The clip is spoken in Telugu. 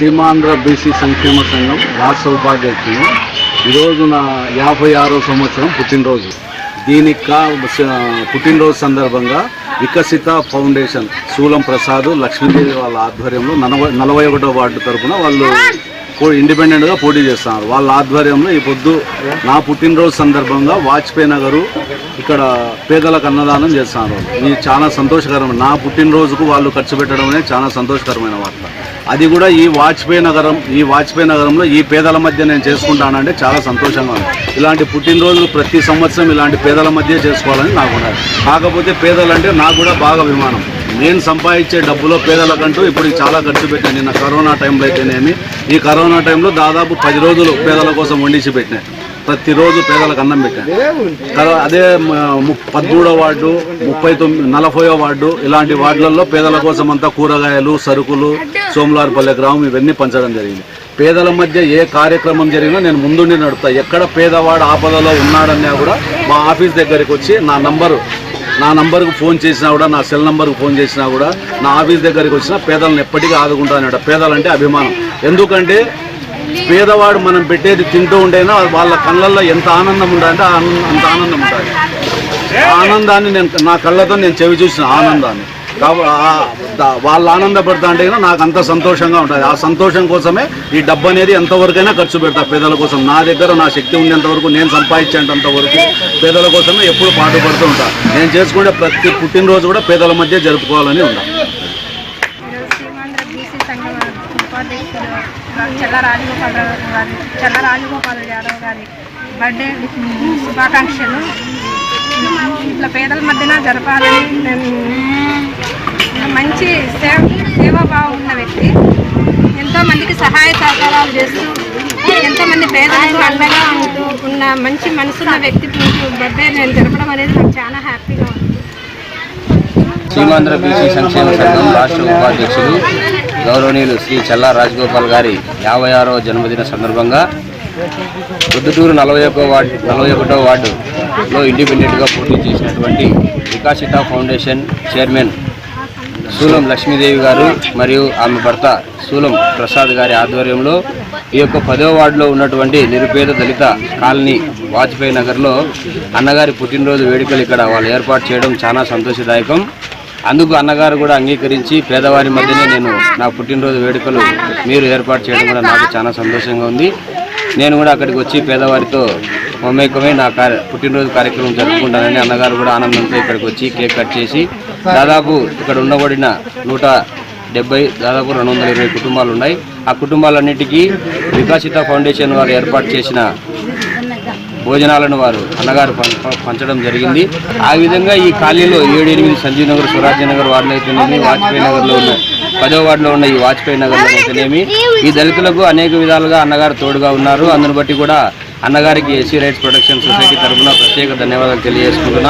సీమాంధ్ర బీసీ సంక్షేమ సంఘం రాష్ట్ర ఉపాధ్యక్షుడు ఈరోజు నా యాభై ఆరో సంవత్సరం పుట్టినరోజు. దీనికి కా పుట్టినరోజు సందర్భంగా వికసిత ఫౌండేషన్ శూలం ప్రసాద్ లక్ష్మీదేవి వాళ్ళ ఆధ్వర్యంలో నలభై నలభై ఒకటో వార్డు తరఫున వాళ్ళు ఇండిపెండెంట్గా పోటీ చేస్తున్నారు. వాళ్ళ ఆధ్వర్యంలో ఈ పొద్దు నా పుట్టినరోజు సందర్భంగా వాజ్పేయి నగరు ఇక్కడ పేదలకు అన్నదానం చేస్తున్నారు. ఇది చాలా సంతోషకరమైన నా పుట్టినరోజుకు వాళ్ళు ఖర్చు పెట్టడమే చాలా సంతోషకరమైన వార్త. అది కూడా ఈ వాజ్పేయి నగరం ఈ వాజ్పేయి నగరంలో ఈ పేదల మధ్య నేను చేసుకుంటానంటే చాలా సంతోషంగా ఉంది. ఇలాంటి పుట్టినరోజులు ప్రతి సంవత్సరం ఇలాంటి పేదల మధ్య చేసుకోవాలని నాకు ఉన్నది. కాకపోతే పేదలంటే నాకు కూడా బాగా అభిమానం. నేను సంపాదించే డబ్బులో పేదలకంటూ ఇప్పుడు చాలా ఖర్చు పెట్టాను. నిన్న కరోనా టైంలో అయితేనేమి ఈ కరోనా టైంలో దాదాపు పది రోజులు పేదల కోసం వండించి పెట్టినా. ప్రతిరోజు పేదలకు అన్నం పెట్టాను. అదే పద్మూడో ము- వార్డు ముప్పై తొమ్మిది నలభైయో వార్డు ఇలాంటి వార్డులలో పేదల కోసం అంతా కూరగాయలు సరుకులు సోమలార్పల్లె గ్రామం ఇవన్నీ పంచడం జరిగింది. పేదల మధ్య ఏ కార్యక్రమం జరిగినా నేను ముందుండి నడుపుతా. ఎక్కడ పేదవాడు ఆపదలో ఉన్నాడన్నా కూడా మా ఆఫీస్ దగ్గరికి వచ్చి నా నంబరు నా నంబర్కు ఫోన్ చేసినా కూడా నా సెల్ నంబర్కు ఫోన్ చేసినా కూడా నా ఆఫీస్ దగ్గరికి వచ్చినా పేదలను ఎప్పటికీ ఆదుకుంటానట పేదలంటే అభిమానం. ఎందుకంటే పేదవాడు మనం పెట్టేది తింటూ ఉండేనా వాళ్ళ కళ్ళల్లో ఎంత ఆనందం ఉండాలంటే ఆనందం- అంత ఆనందం ఉంటుంది ఆనందాన్ని నేను నా కళ్ళతో నేను చెవి చూసిన ఆనందాన్ని. వాళ్ళు ఆనందపడతా అంటే నాకు అంత సంతోషంగా ఉంటుంది. ఆ సంతోషం కోసమే ఈ డబ్బు అనేది ఎంతవరకైనా ఖర్చు పెడతా పేదల కోసం. నా దగ్గర నా శక్తి ఉండేంత వరకు నేను సంపాదించేంత వరకు పేదల కోసమే ఎప్పుడు పాటుపడుతూ ఉంటా. నేను చేసుకునే ప్రతి పుట్టినరోజు కూడా పేదల మధ్య జరుపుకోవాలని ఉంటా ఈరోజు రాజగోపాల్ బీసీ రాజగోపాల్ యాదవ్ గారి బర్త్డే శుభాకాంక్షలు. ఇట్లా పేదల మధ్యన జరపాలని నేను మంచి సేవ సేవాభావం ఉన్న వ్యక్తి. ఎంతోమందికి సహాయ సహకారాలు చేస్తూ ఎంతోమంది పేదలకు అండగా ఉంటూ ఉన్న మంచి మనసున్న వ్యక్తి బర్త్డే నేను జరపడం అనేది నాకు చాలా హ్యాపీగా ఉంది. సీమాంధ్ర బీసీ సంక్షేమ సంఘం రాష్ట్ర ఉపాధ్యక్షులు గౌరవనీయులు శ్రీ చల్లా రాజగోపాల్ గారి యాభై ఆరవ జన్మదిన సందర్భంగా పొద్దుటూరు నలభై ఒక్క వార్డు నలభై ఒకటో వార్డులో ఇండిపెండెంట్గా పోటీ చేసినటువంటి వికాసిత ఫౌండేషన్ చైర్మన్ సూలం లక్ష్మీదేవి గారు మరియు ఆమె భర్త శూలం ప్రసాద్ గారి ఆధ్వర్యంలో ఈ యొక్క పదో వార్డులో ఉన్నటువంటి నిరుపేద దళిత కాలనీ వాజ్పేయి నగర్లో అన్నగారి పుట్టినరోజు వేడుకలు ఇక్కడ వాళ్ళు ఏర్పాటు చేయడం చాలా సంతోషదాయకం. అందుకు అన్నగారు కూడా అంగీకరించి పేదవారి మధ్యనే నేను నా పుట్టినరోజు వేడుకలు మీరు ఏర్పాటు చేయడం కూడా నాకు చాలా సంతోషంగా ఉంది. నేను కూడా అక్కడికి వచ్చి పేదవారితో మమేకమై నా కార్య పుట్టినరోజు కార్యక్రమం జరుపుకుంటానని అన్నగారు కూడా ఆనందంతో ఇక్కడికి వచ్చి కేక్ కట్ చేసి దాదాపు ఇక్కడ ఉండబడిన నూట డెబ్బై దాదాపు రెండు వందల ఇరవై కుటుంబాలు ఉన్నాయి. ఆ కుటుంబాలన్నిటికీ వికాసిత ఫౌండేషన్ వారు ఏర్పాటు చేసిన భోజనాలను వారు అన్నగారు పం- పంచడం జరిగింది. ఆ విధంగా ఈ ఖాళీలో ఏడు ఎనిమిది సంజీవ్ నగర్ స్వరాజ్య నగర్ వార్డులో అయితేనేమి వాజ్పేయి నగర్లో ఉన్న పదో వార్డులో ఉన్న ఈ వాజ్పేయి నగర్లో అయితేనేమి ఈ దళితులకు అనేక విధాలుగా అన్నగారు తోడుగా ఉన్నారు. అందును బట్టి కూడా అన్నగారికి ఎస్సీ రైట్స్ ప్రొటెక్షన్ సొసైటీ తరఫున ప్రత్యేక ధన్యవాదాలు తెలియజేసుకుంటున్నాం.